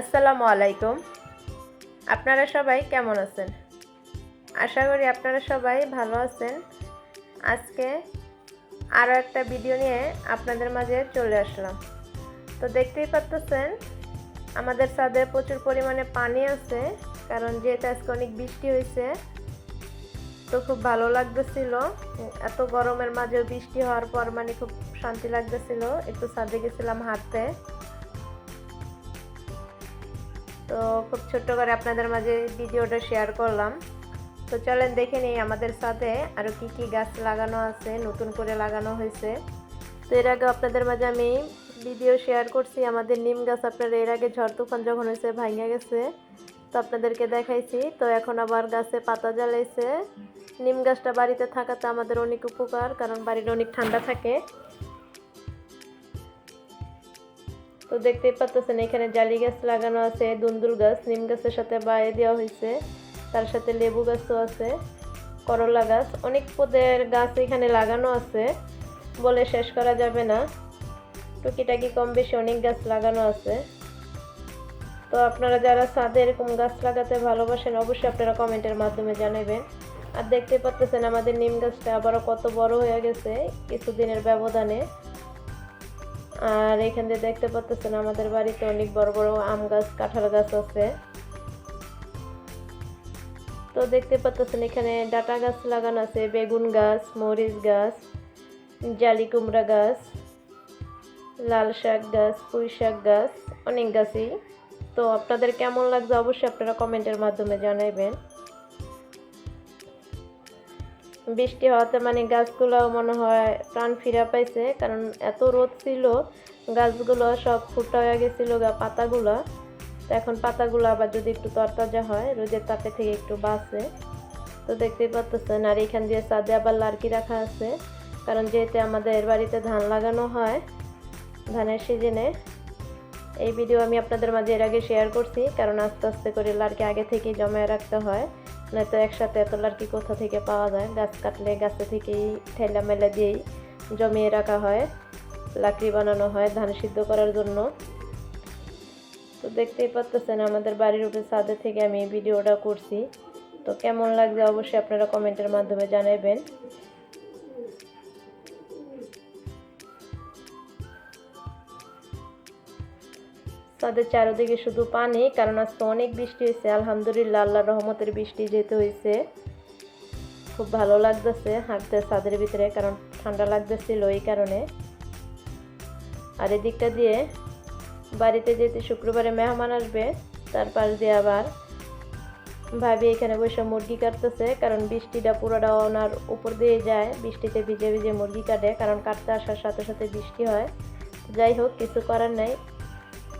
আসসালামু আলাইকুম। আপনারা সবাই কেমন আছেন? আশা করি আপনারা সবাই ভালো আছেন। আজকে আরও একটা ভিডিও নিয়ে আপনাদের মাঝে চলে আসলাম। তো দেখতেই পাচ্ছেন আমাদের ছাদে প্রচুর পরিমাণে পানি আছে, কারণ যেহেতু আজকে অনেক বৃষ্টি হয়েছে, তো খুব ভালো লাগতেছিল। এত গরমের মাঝেও বৃষ্টি হওয়ার পর মানে খুব শান্তি লাগতেছিল। একটু ছাদে গেছিলাম হাঁটতে। তো খুব ছোট্ট করে আপনাদের মাঝে ভিডিওটা শেয়ার করলাম। তো চলেন দেখে নিই আমাদের সাথে আরও কি কি গাছ লাগানো আছে, নতুন করে লাগানো হয়েছে। তো এর আগে আপনাদের মাঝে আমি ভিডিও শেয়ার করছি, আমাদের নিম গাছ আপনারা এর আগে ঝড় তুফান যখন হয়েছে, ভাঙে গেছে, তো আপনাদেরকে দেখাইছি। তো এখন আবার গাছে পাতা জ্বালাইছে। নিম গাছটা বাড়িতে থাকাতে আমাদের অনেক উপকার, কারণ বাড়িটা অনেক ঠান্ডা থাকে। তো দেখতেই পাচ্ছেন এখানে জালি গাছ লাগানো আছে, দুন্দুল গাছ, নিম গাছের সাথে বাইয়ে দেওয়া হয়েছে, তার সাথে লেবু গাছও আছে, করলা গাছ, অনেক পদের গাছ এখানে লাগানো আছে, বলে শেষ করা যাবে না। টুকিটাকি কম বেশি অনেক গাছ লাগানো আছে। তো আপনারা যারা ছাদে এরকম গাছ লাগাতে ভালোবাসেন, অবশ্যই আপনারা কমেন্টের মাধ্যমে জানাবেন। আর দেখতে পাচ্ছেন আমাদের নিম গাছটা আবারও কত বড় হয়ে গেছে, কিছুদিনের ব্যবধানে। আর এখান দিয়ে দেখতে পাচ্ছেন আমাদের বাড়িতে অনেক বড় বড় আম গাছ, কাঁঠাল গাছ আছে। তো দেখতে পাচ্ছেন এখানে ডাটা গাছ লাগানো আছে, বেগুন গাছ, মরিচ গাছ, জালি কুমড়া গাছ, লাল শাক গাছ, পুঁই শাক গাছ, অনেক গাছই। তো আপনাদের কেমন লাগছে অবশ্যই আপনারা কমেন্টের মাধ্যমে জানাবেন বৃষ্টি হওয়াতে মানে গাছগুলো মনে হয় প্রাণ ফিরা পাইছে, কারণ এত রোদ ছিল, গাছগুলো সব ফুটা হয়ে গেছিল গা পাতাগুলো। তো এখন পাতাগুলো আবার যদি একটু তরতাজা হয়, রোদের তাপে থেকে একটু বাঁচে। তো দেখতেই পাচ্ছেন আর এখান দিয়ে ছাদে আবার লার্কি রাখা আছে। কারণ যেহেতু আমাদের বাড়িতে ধান লাগানো হয়, ধানের সিজনে এই ভিডিও আমি আপনাদের মাঝে এর আগে শেয়ার করছি, কারণ আস্তে আস্তে করে লার্কি আগে থেকেই জমায় রাখতে হয়, নয়তো একসাথে এত লার্কি কোথা থেকে পাওয়া যায়? গাছ কাটলে গাছে থেকেই ঠেলা মেলা দিয়েই জমিয়ে রাখা হয়, লাকড়ি বানানো হয়, ধান সিদ্ধ করার জন্য। তো দেখতেই পাচ্ছেন আমাদের বাড়ির উপরে ছাদে থেকে আমি এই ভিডিওটা করছি। তো কেমন লাগছে অবশ্যই আপনারা কমেন্টের মাধ্যমে জানাবেন। তাদের চারিদিকে শুধু পানি, কারণ আজকে অনেক বৃষ্টি হয়েছে। আলহামদুলিল্লাহ আল্লাহ রহমতের বৃষ্টি যেতে হয়েছে, খুব ভালো লাগতেছে হাঁটতে ছাদের ভিতরে, কারণ ঠান্ডা লাগতেছিল এই কারণে। আর এদিকটা দিয়ে বাড়িতে যেতে শুক্রবারে মেহমান আসবে, তার পাশ দিয়ে আবার ভাবি এখানে বসে মুরগি কাটতেছে, কারণ বৃষ্টিটা পুরোটা ওনার উপর দিয়ে যায়, বৃষ্টিতে ভিজে ভিজে মুরগি কাটে, কারণ কাটতে আসার সাথে সাথে বৃষ্টি হয়। যাই হোক, কিছু করার নাই।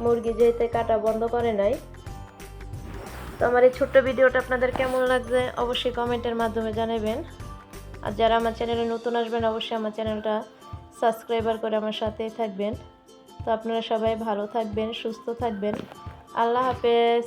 মুরগি যেতে কাটা বন্ধ করে নাই। তো আমার এই ছোট্ট ভিডিওটা আপনাদের কেমন লাগছে অবশ্যই কমেন্টের মাধ্যমে জানাবেন। আর যারা আমার চ্যানেলে নতুন আসবেন, অবশ্যই আমার চ্যানেলটা সাবস্ক্রাইবার করে আমার সাথেই থাকবেন। তো আপনারা সবাই ভালো থাকবেন, সুস্থ থাকবেন। আল্লাহ হাফেজ।